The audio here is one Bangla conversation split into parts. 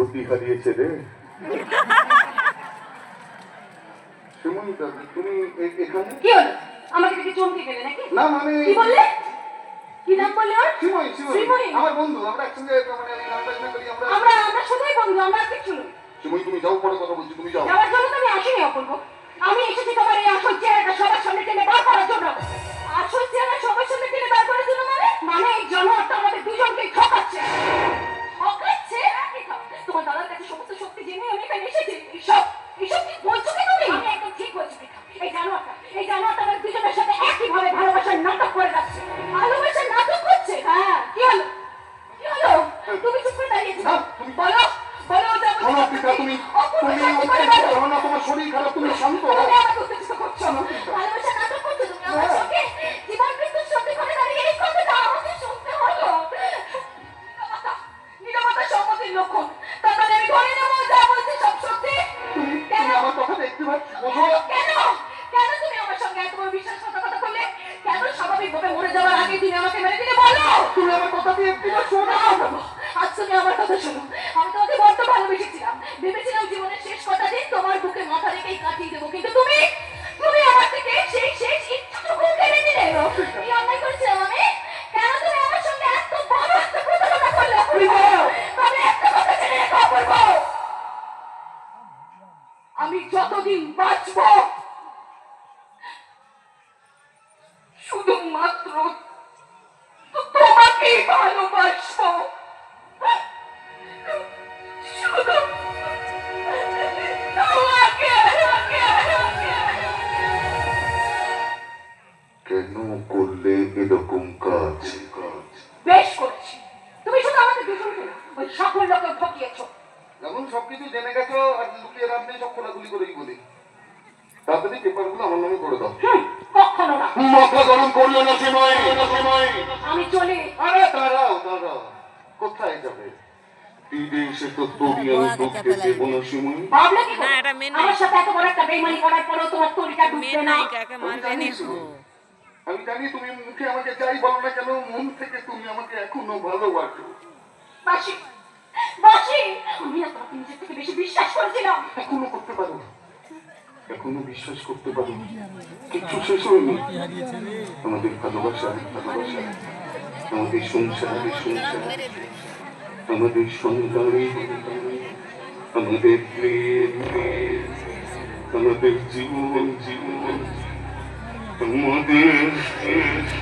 গতি হারিয়েছে রে। সুমনিতা তুমি এখানে? কি হলো? আমাকে দেখে চমকে গেলে নাকি? না মানে কি বললে? কি নাম বললে ওর? শ্রীময়ী শ্রীময়ী শ্রীময়ী? আমার বন্ধু আমরা একসঙ্গে মানে আমি করি আমরা আমরা আমরা সবাই বন্ধু আমরা কিছু নই। তুমি যাও পরে কথা বলছি তুমি যাও। যাওয়ার জন্য তো আমি আসিনি অপূর্ব। আমি এসেছি তোমার এই আসল চেহারাটা সবার সামনে টেনে বার করার জন্য। তুমি চুপ করে দাঁড়িয়েছো না, তুমি- বলো বলো যা বলছো পিতা তুমি তুমি শান্তি করে করো না তোমার শরীর খারাপ তুমি শান্ত হও তুমি আমাকে উত্তেজিত করছ। ভালোবাসা নাটক করছ তুমি আমার হ্যাঁ। সঙ্গে। জীবন মৃত্যুর সঙ্গে করে দাঁড়িয়ে এই কথাটা আমাকে শুনতে হলো। নীরবতা, নীরবতা সম্মতির লক্ষণ। তার মানে আমি ধরে নেব যা বলছি সব সত্যি। কেন? আমার কথা দেখতে পাচ্ছ বোঝো কেন? কেন তুমি আমার সঙ্গে এত বড় বিশ্বাসঘাতকতা করলে? কেন স্বাভাবিকভাবে মরে যাওয়ার আগে তুমি আমাকে মেরে দিলে বলো? তুমি আমার কথা দিয়ে একটু শোনো তুমি আমার কথা শোনো। আমি তোমাকে বড্ড ভালোবেসেছিলাম। ভেবেছিলাম জীবনের শেষ কটা দিন তোমার বুকে মাথা রেখেই কাটিয়ে দেবো। কিন্তু তুমি তুমি আমার থেকে সেই শেষ ইচ্ছাটুকু কেড়ে নিলে। কি অন্যায় করেছিলাম আমি? কেন তুমি আমার সঙ্গে এত বড় একটা প্রতারণা করলে, আমি একটা কথা জেনে রেখো, অপূর্ব। আমি যতদিন বাঁচবো শুধুমাত্র বেশ করেছি। তুমি শুধু আমাদের দুজনকে ওই সকল লোকে ঠকিয়েছো। এখন সবকিছু জেনে গেছো আর লুকিয়ে নেই সব খোলাখুলি করেই বলি। তাড়াতাড়ি পেপারগুলো আমার নামে করে দাও। কখনো না। মাথা গরম করল না সিময় আমি চলে আরে দাঁড়াও দাঁড়াও। কোথায় যাবে? বিদেশে তো তোরই আমি ঢুকতে দেবো না সিময় ভাবলে কি করে? না, এটা মেন আমার সাথে এত বড় একটা বেইমানি করার পরেও তোমার তরিকা ঢুকবে না। নায়িকাকে মারবে নি তো আমি জানি তুমি মুখে আমাকে যাই বলো না কেন মন থেকে তুমি আমাকে এখনও ভালোবাসো। বাসি বাসি আমি তোমাকে নিজের থেকে বেশি বিশ্বাস করেছিলাম এখনও করতে পারো এখনও বিশ্বাস করতে পারো কিচ্ছু শেষ হয়নি। আমাদের ভালোবাসা ভালোবাসা আমাদের সংসারে সংসার আমাদের সন্তানে আমাদের প্রেম, আমাদের জীবন জীবন। আমাদের কেন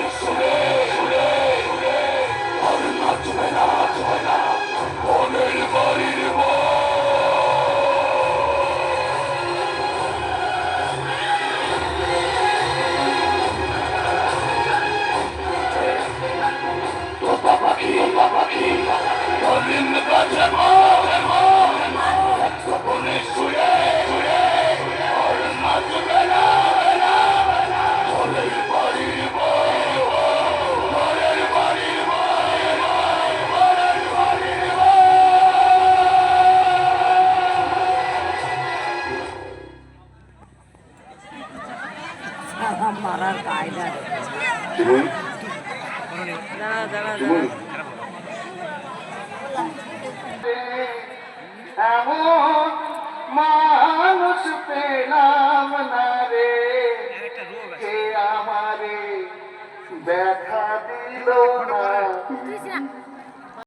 Isso. মা